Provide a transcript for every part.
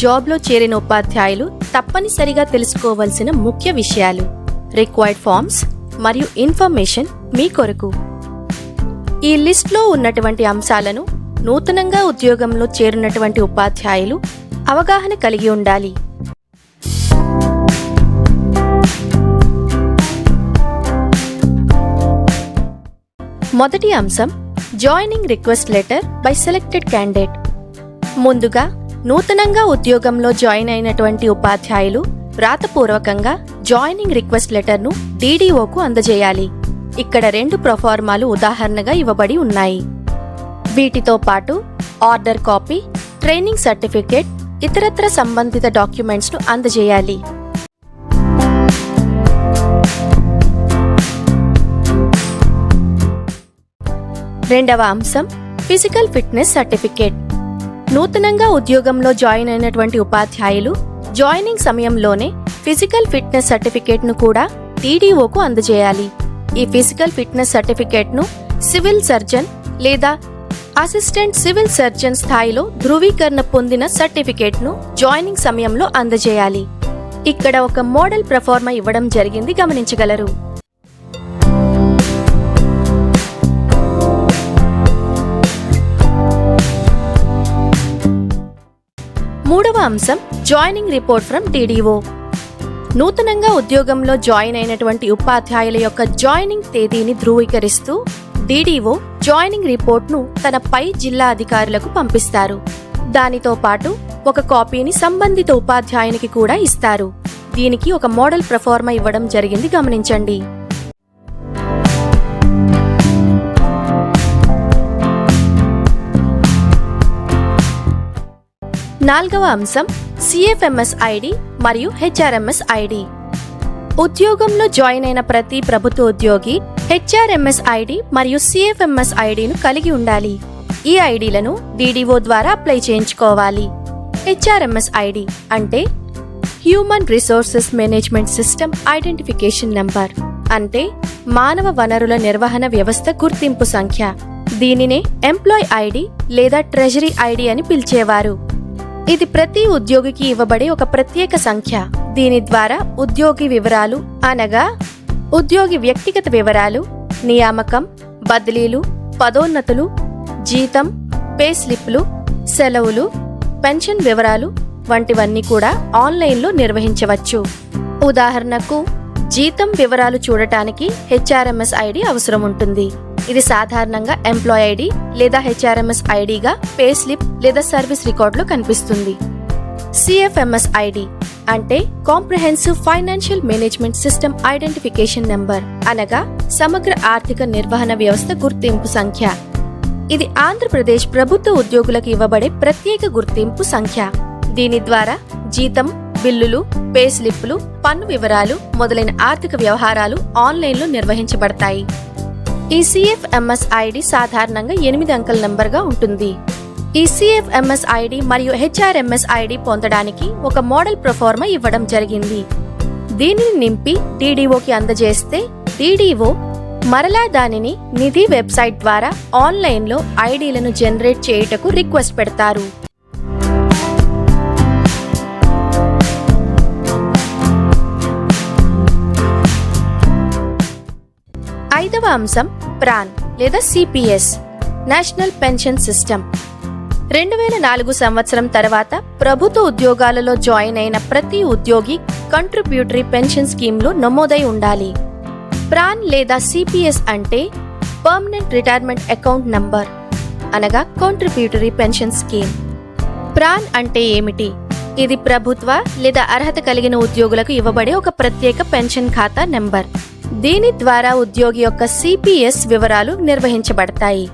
జాబ్లో చేరిన ఉపాధ్యాయులు తప్పనిసరిగా తెలుసుకోవలసిన ముఖ్య విషయాలు రిక్వైర్డ్ ఫార్మ్స్ మరియు ఇన్ఫర్మేషన్ మీ కొరకు. ఈ లిస్ట్లో ఉన్నటువంటి అంశాలను నూతనంగా ఉద్యోగంలో చేరినటువంటి ఉపాధ్యాయులు అవగాహన కలిగి ఉండాలి. మొదటి అంశం joining request letter by selected candidate ముందుగా నూతనంగా ఉద్యోగంలో జాయిన్ అయినటువంటి ఉపాధ్యాయులు వ్రాతపూర్వకంగా జాయినింగ్ రిక్వెస్ట్ లెటర్ను డీడీఓకు అందజేయాలి. ఇక్కడ రెండు ప్రొఫార్మాలు ఉదాహరణగా ఇవ్వబడి ఉన్నాయి. వీటితో పాటు ఆర్డర్ కాపీ ట్రైనింగ్ సర్టిఫికేట్ ఇతరత్ర సంబంధిత డాక్యుమెంట్స్ను అందజేయాలి. రెండవ అంశం ఫిజికల్ ఫిట్నెస్ సర్టిఫికేట్. నూతనంగా ఉద్యోగంలో జాయిన్ అయినటువంటి ఉపాధ్యాయులు జాయినింగ్ సమయంలోనే ఫిజికల్ ఫిట్నెస్ సర్టిఫికేట్ను కూడా టీడీఓకు అందజేయాలి. ఈ ఫిజికల్ ఫిట్నెస్ సర్టిఫికేట్ను సివిల్ సర్జన్ లేదా అసిస్టెంట్ సివిల్ సర్జన్ స్థాయిలో ధృవీకరణ పొందిన సర్టిఫికేట్ను జాయినింగ్ సమయంలో అందజేయాలి. ఇక్కడ ఒక మోడల్ ప్రఫార్మా ఇవ్వడం జరిగింది గమనించగలరు. అంశం జాయినింగ్ రిపోర్ట్ ఫ్రమ్ టీడీఓ. నూతనంగా ఉద్యోగంలో జాయిన్ అయినటువంటి ఉపాధ్యాయుల యొక్క జాయినింగ్ తేదీని ధృవీకరిస్తూ డీడీఓ జాయినింగ్ రిపోర్ట్ను తన పై జిల్లా అధికారులకు పంపిస్తారు. దానితో పాటు ఒక కాపీని సంబంధిత ఉపాధ్యాయునికి కూడా ఇస్తారు. దీనికి ఒక మోడల్ ప్రఫార్మా ఇవ్వడం జరిగింది గమనించండి. నాల్గవ అంశం సిఎఫ్ఎంఎస్ ఐడి మరియు హెచ్ఆర్ఎంఎస్ ఐడి ఉద్యోగంలో జాయిన్ అయిన ప్రతి ప్రభుత్వ ఉద్యోగి హెచ్ఆర్ఎంఎస్ ఐడి మరియు సిఎఫ్ఎంఎస్ ఐడిను కలిగి ఉండాలి. ఈ ఐడీలను డీడీఓ ద్వారా అప్లై చేయించుకోవాలి. హెచ్ఆర్ఎంఎస్ ఐడి అంటే human resources management system identification number అంటే మానవ వనరుల నిర్వహణ వ్యవస్థ గుర్తింపు సంఖ్య. దీనినే ఎంప్లాయ్ ఐడి లేదా ట్రెజరీ ఐడి అని పిలిచేవారు. ఇది ప్రతి ఉద్యోగికి ఇవ్వబడే ఒక ప్రత్యేక సంఖ్య. దీని ద్వారా ఉద్యోగి వివరాలు అనగా ఉద్యోగి వ్యక్తిగత వివరాలు నియామకం బదిలీలు పదోన్నతులు జీతం పే స్లిప్లు సెలవులు పెన్షన్ వివరాలు వంటివన్నీ కూడా ఆన్లైన్లో నిర్వహించవచ్చు. ఉదాహరణకు జీతం వివరాలు చూడటానికి హెచ్ఆర్ఎంఎస్ ఐడి అవసరం ఉంటుంది ఇది సాధారణంగా ఎంప్లాయ్ ఐడి లేదా హెచ్ఆర్ఎంఎస్ ఐడిగా పే స్లిప్ లేదా సర్వీస్ రికార్డులో కనిపిస్తుంది. సిఎఫ్ఎంఎస్ ఐడి అంటే comprehensive financial management system identification number అనగా సమగ్ర ఆర్థిక నిర్వహణ వ్యవస్థ గుర్తింపు సంఖ్య. ఇది ఆంధ్రప్రదేశ్ ప్రభుత్వ ఉద్యోగులకు ఇవ్వబడే ప్రత్యేక గుర్తింపు సంఖ్య. దీని ద్వారా జీతం బిల్లులు పే స్లిప్పులు పన్ను వివరాలు మొదలైన ఆర్థిక వ్యవహారాలు ఆన్లైన్లో నిర్వహించబడతాయి. ఈ సిఎఫ్ఎంఎస్ ఐడి సాధారణంగా ఎనిమిది అంకెల నంబర్గా ఉంటుంది. ఈ సిఎఫ్ఎంఎస్ ఐడి మరియు హెచ్ఆర్ఎంఎస్ ఐడి పొందడానికి ఒక మోడల్ ప్రొఫార్మా ఇవ్వడం జరిగింది. దీనిని నింపి డీడీఓకి అందజేస్తే డీడీఓ మరలా దానిని నిధి వెబ్సైట్ ద్వారా ఆన్లైన్లో ఐడీలను జనరేట్ చేయుటకు రిక్వెస్ట్ పెడతారు. ఐదవ అంశం ప్రాన్ లేదా సిపిఎస్ నేషనల్ పెన్షన్ సిస్టమ్ రెండు వేల నాలుగు సంవత్సరం తర్వాత ప్రభుత్వ ఉద్యోగాలలో జాయిన్ అయిన ప్రతి ఉద్యోగి కంట్రిబ్యూటరీ పెన్షన్ స్కీమ్లో నమోదై ఉండాలి. ప్రాన్ లేదా సిపిఎస్ అంటే పర్మనెంట్ రిటైర్మెంట్ అకౌంట్ నంబర్ అనగా కాంట్రిబ్యూటరీ పెన్షన్ స్కీమ్ ప్రాన్ అంటే ఏమిటి? ఇది ప్రభుత్వ లేదా అర్హత కలిగిన ఉద్యోగులకు ఇవ్వబడే ఒక ప్రత్యేక పెన్షన్ ఖాతా నెంబర్. దీని ద్వారా ఉద్యోగి యొక్క సిపిఎస్ వివరాలు నిర్వహించబడతాయి.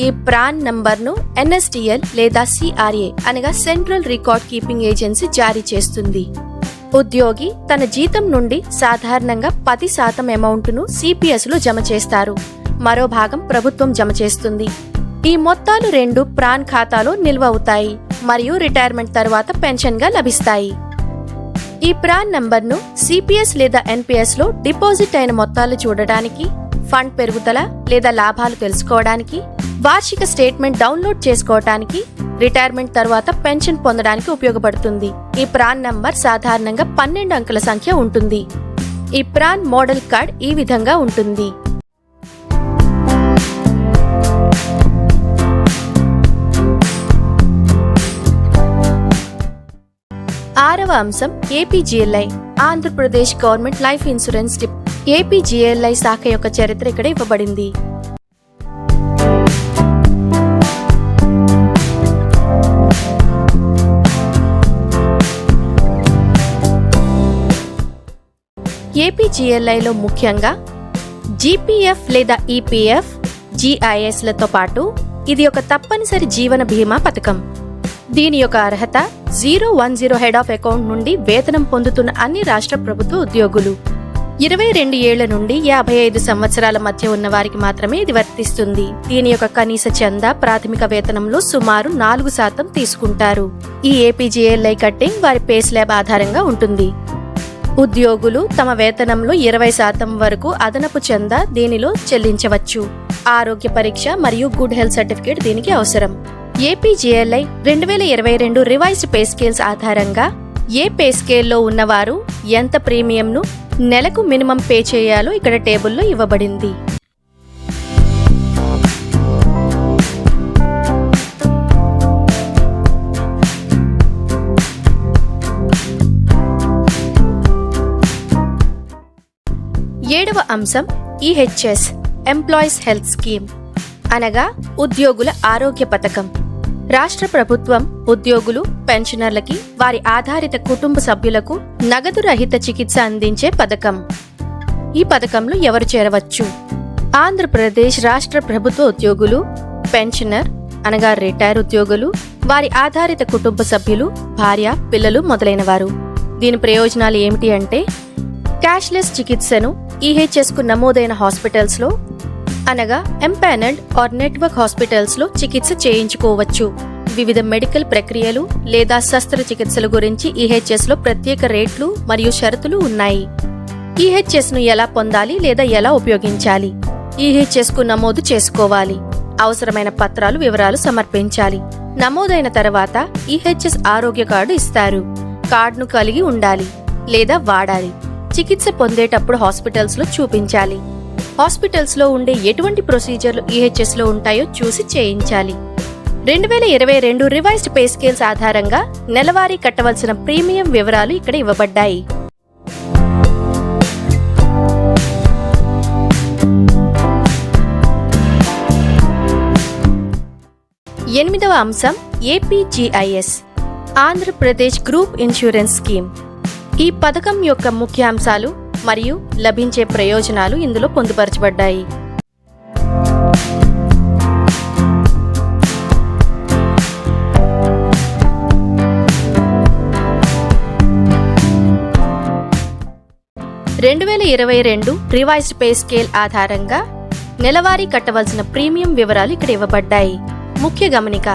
ఈ ప్రాన్ నంబర్ను ఎన్ఎస్టిఎల్ లేదా సిఆర్ఏ అనగా సెంట్రల్ రికార్డ్ కీపింగ్ ఏజెన్సీ జారీ చేస్తుంది. ఉద్యోగి తన జీతం నుండి సాధారణంగా పది శాతం అమౌంట్ను సిపిఎస్లో జమ చేస్తారు. మరో భాగం ప్రభుత్వం జమ చేస్తుంది. ఈ మొత్తాలు రెండు ప్రాన్ ఖాతాలో నిల్వ అవుతాయి మరియు రిటైర్మెంట్ తర్వాత పెన్షన్గా లభిస్తాయి. ఈ ప్రాన్ నంబర్ను సిపిఎస్ లేదా ఎన్పిఎస్లో డిపాజిట్ అయిన మొత్తాలు చూడడానికి ఫండ్ పెరుగుదల లేదా లాభాలు తెలుసుకోవడానికి వార్షిక స్టేట్మెంట్ డౌన్లోడ్ చేసుకోవటానికి రిటైర్మెంట్ తర్వాత పెన్షన్ పొందడానికి ఉపయోగపడుతుంది. ఈ ప్రాన్ నంబర్ సాధారణంగా పన్నెండు అంకెల సంఖ్య ఉంటుంది. ఈ ప్రాన్ మోడల్ కార్డ్ ఈ విధంగా ఉంటుంది. ఆరవ అంశం APGLI Andhra Pradesh government life insurance dip APGLI శాఖ యొక్క చరిత్ర ఇక్కడ ఇవ్వబడింది. ఏపీజీఎల్ఐలో ముఖ్యంగా జీపీఎఫ్ లేదా ఈపీఎఫ్ జీఐఎస్లతో పాటు ఇది ఒక తప్పనిసరి జీవన బీమా పథకం. దీని యొక్క అర్హత zero one zero head of account నుండి వేతనం పొందుతున్న అన్ని రాష్ట్ర ప్రభుత్వ ఉద్యోగులు. ఇరవై రెండు ఏళ్ళ నుండి యాభై ఐదు సంవత్సరాల మధ్య ఉన్న వారికి మాత్రమే ఇది వర్తిస్తుంది. దీని యొక్క కనీస చందా ప్రాథమిక వేతనంలో సుమారు నాలుగు శాతం తీసుకుంటారు. ఈ ఏపీజీఏల్ఐ కట్టింగ్ వారి పే స్లాబ్ ఆధారంగా ఉంటుంది. ఉద్యోగులు తమ వేతనంలో ఇరవై శాతం వరకు అదనపు చందా దీనిలో చెల్లించవచ్చు. ఆరోగ్య పరీక్ష మరియు గుడ్ హెల్త్ సర్టిఫికేట్ దీనికి అవసరం. ఏపీజేఎల్ఐ రెండు వేల ఇరవై రెండు రివైజ్డ్ పే స్కేల్స్ ఆధారంగా ఏ పే స్కేల్లో ఉన్నవారు ఎంత ప్రీమియంను నెలకు మినిమం పే చేయాలో ఇక్కడ టేబుల్లో ఇవ్వబడింది. ఏడవ అంశం ఈహెచ్ఎస్ ఎంప్లాయీస్ హెల్త్ స్కీమ్ అనగా ఉద్యోగుల ఆరోగ్య పథకం. రాష్ట్ర ప్రభుత్వం ఉద్యోగులు పెన్షనర్లకి వారి ఆధారిత కుటుంబ సభ్యులకు నగదు రహిత చికిత్స అందించే పథకం. ఈ పథకంలో ఎవరు చేరవచ్చు? ఆంధ్రప్రదేశ్ రాష్ట్ర ప్రభుత్వ ఉద్యోగులు పెన్షనర్ అనగా రిటైర్ ఉద్యోగులు వారి ఆధారిత కుటుంబ సభ్యులు భార్య పిల్లలు మొదలైనవారు. దీని ప్రయోజనాలు ఏమిటి అంటే క్యాష్లెస్ చికిత్సను ఈహెచ్ఎస్కు నమోదైన హాస్పిటల్స్లో అనగా ఎంపానల్డ్ ఆర్ నెట్వర్క్ హాస్పిటల్స్లో చికిత్స చేయించుకోవచ్చు. వివిధ మెడికల్ ప్రక్రియలు లేదా శస్త్రచికిత్సల గురించి ఈహెచ్ఎస్లో ప్రత్యేక రేట్లు మరియు షరతులు ఉన్నాయి. ఈహెచ్ఎస్ను ఎలా పొందాలి లేదా ఎలా ఉపయోగించాలి? ఈహెచ్ఎస్కు నమోదు చేసుకోవాలి. అవసరమైన పత్రాలు వివరాలు సమర్పించాలి. నమోదైన తర్వాత ఈహెచ్ఎస్ ఆరోగ్య కార్డు ఇస్తారు. కార్డును కలిగి ఉండాలి లేదా వాడాలి. చికిత్స పొందేటప్పుడు హాస్పిటల్స్లో చూపించాలి. హాస్పిటల్స్లో ఉండే ఎటువంటి ప్రొసీజర్లు ఈహెచ్ఎస్లో ఉంటాయో చూసి చేయించాలి. రెండు వేల ఇరవై రెండు రివైజ్డ్ పే స్కేల్స్ ఆధారంగా నెలవారీ కట్టవలసిన ప్రీమియం వివరాలు ఇక్కడ ఇవ్వబడ్డాయి. ఎనిమిదవ అంశం APGIS Andhra Pradesh group insurance scheme. ఈ పథకం యొక్క ముఖ్యాంశాలు మరియు లభించే ప్రయోజనాలు ఇందులో పొందుపరచబడ్డాయి. రెండు వేల ఇరవై రెండు రివైజ్డ్ పే స్కేల్ ఆధారంగా నెలవారీ కట్టవలసిన ప్రీమియం వివరాలు ఇక్కడ ఇవ్వబడ్డాయి. ముఖ్య గమనిక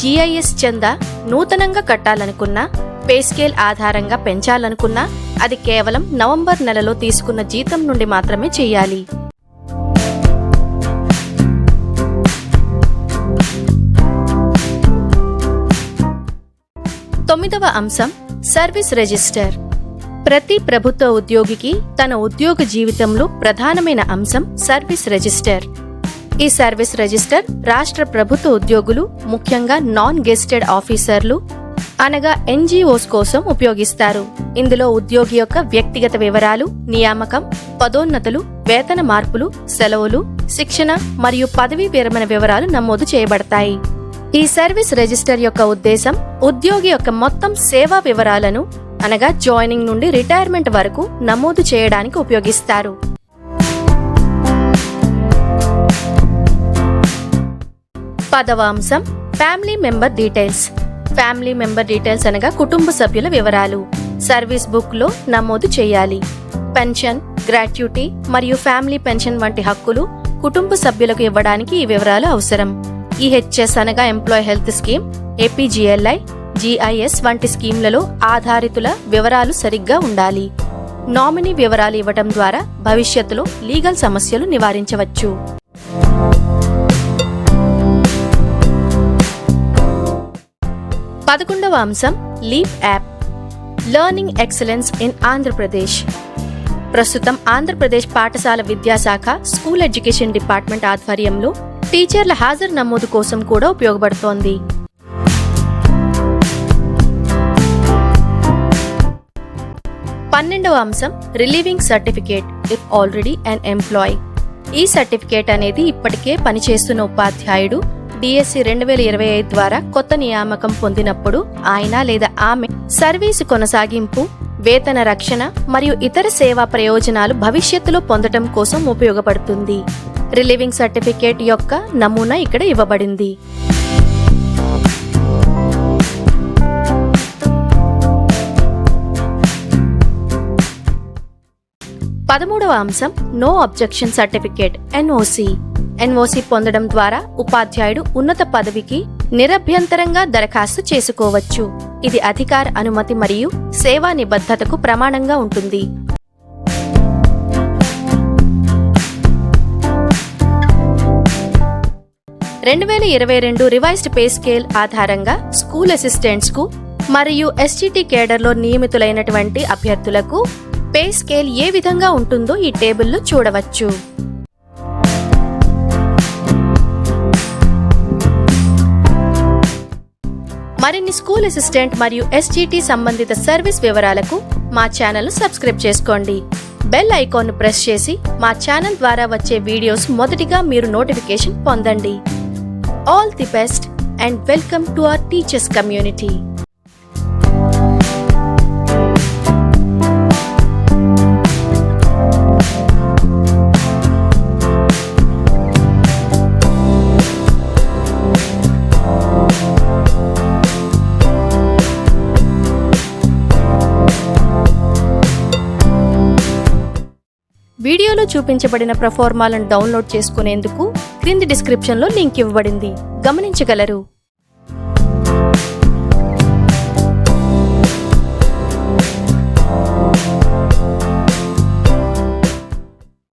జిఐఎస్ చందా నూతనంగా కట్టాలనుకున్నా పే స్కేల్ ఆధారంగా పెంచాలనుకున్నా అది కేవలం నవంబర్ నెలలో తీసుకున్న జీతం నుండి మాత్రమే చేయాలి. తొమ్మిదవ అంశం సర్వీస్ రిజిస్టర్. ప్రతి ప్రభుత్వ ఉద్యోగికి తన ఉద్యోగ జీవితంలో ప్రధానమైన అంశం సర్వీస్ రిజిస్టర్. ఈ సర్వీస్ రిజిస్టర్ రాష్ట్ర ప్రభుత్వ ఉద్యోగులు ముఖ్యంగా నాన్ గెస్టెడ్ ఆఫీసర్లు అనగా ఎన్జిఓస్ కోసం ఉపయోగిస్తారు. ఇందులో ఉద్యోగి యొక్క వ్యక్తిగత వివరాలు నియామకం పదోన్నతులు వేతన మార్పులు సెలవులు శిక్షణ మరియు పదవీ విరమణ వివరాలు నమోదు చేయబడతాయి. ఈ సర్వీస్ రిజిస్టర్ యొక్క ఉద్దేశం ఉద్యోగి యొక్క మొత్తం సేవా వివరాలను అనగా జాయినింగ్ నుండి రిటైర్మెంట్ వరకు నమోదు చేయడానికి ఉపయోగిస్తారు. పదవ అంశం family member details. Family member details అనగా కుటుంబ సభ్యుల వివరాలు. సర్వీస్ బుక్లో నమోదు చేయాలి. పెన్షన్ గ్రాట్యుటీ మరియు ఫ్యామిలీ పెన్షన్ వంటి హక్కులు కుటుంబ సభ్యులకు ఇవ్వడానికి ఈ వివరాలు అవసరం. ఈహెచ్ఎస్ అనగా employee health scheme APGLI GIS వంటి స్కీమ్లలో ఆధారితుల వివరాలు సరిగ్గా ఉండాలి. నామినీ వివరాలు ఇవ్వటం ద్వారా భవిష్యత్తులో లీగల్ సమస్యలు నివారించవచ్చు. పదకొండవ అంశం LEAP app. Learning excellence in Andhra Pradesh. ప్రస్తుతం ఆంధ్రప్రదేశ్ పాఠశాల విద్యాశాఖ స్కూల్ ఎడ్యుకేషన్ డిపార్ట్మెంట్ ఆధ్వర్యంలో టీచర్ల హాజరు నమోదు కోసం కూడా ఉపయోగపడుతోంది. పన్నెండవ అంశం relieving certificate if already an employee ఈ సర్టిఫికేట్ అనేది ఇప్పటికే పనిచేస్తున్న ఉపాధ్యాయుడు డిఎస్సి రెండు వేల ఇరవై ఐదు ద్వారా కొత్త నియామకం పొందినప్పుడు ఆయన లేదా ఆమె సర్వీసు కొనసాగింపు వేతన రక్షణ మరియు ఇతర సేవా ప్రయోజనాలు భవిష్యత్తులో పొందటం కోసం ఉపయోగపడుతుంది. రిలీవింగ్ సర్టిఫికేట్ యొక్క నమూనా ఇక్కడ ఇవ్వబడింది. పదమూడవ అంశం no objection certificate NOC. NOC పొందడం ద్వారా ఉపాధ్యాయుడు ఉన్నత పదవికి నిరభ్యంతరంగా దరఖాస్తు చేసుకోవచ్చు. ఇది అధికార అనుమతి మరియు సేవా నిబద్ధతకు ప్రమాణంగా ఉంటుంది. రెండు వేల ఇరవై రెండు రివైజ్డ్ పే స్కేల్ ఆధారంగా స్కూల్ అసిస్టెంట్స్కు మరియు ఎస్టీటీ కేడర్లో నియమితులైనటువంటి అభ్యర్థులకు పే స్కేల్ ఏ విధంగా ఉంటుందో ఈ టేబుల్లో చూడవచ్చు. మరిన్ని స్కూల్ అసిస్టెంట్ మరియు ఎస్టీటీ సంబంధిత సర్వీస్ వివరాలకు మా ఛానల్ సబ్స్క్రైబ్ చేసుకోండి. బెల్ ఐకాన్ ప్రెస్ చేసి మా ఛానల్ ద్వారా వచ్చే వీడియోస్ మొదటిగా మీరు నోటిఫికేషన్ పొందండి. All the best and welcome to our teachers community వీడియోలో చూపించబడిన ప్రఫార్మాలను డౌన్లోడ్ చేసుకునేందుకు క్రింది డిస్క్రిప్షన్లో లింక్ ఇవ్వబడింది. గమనించగలరు.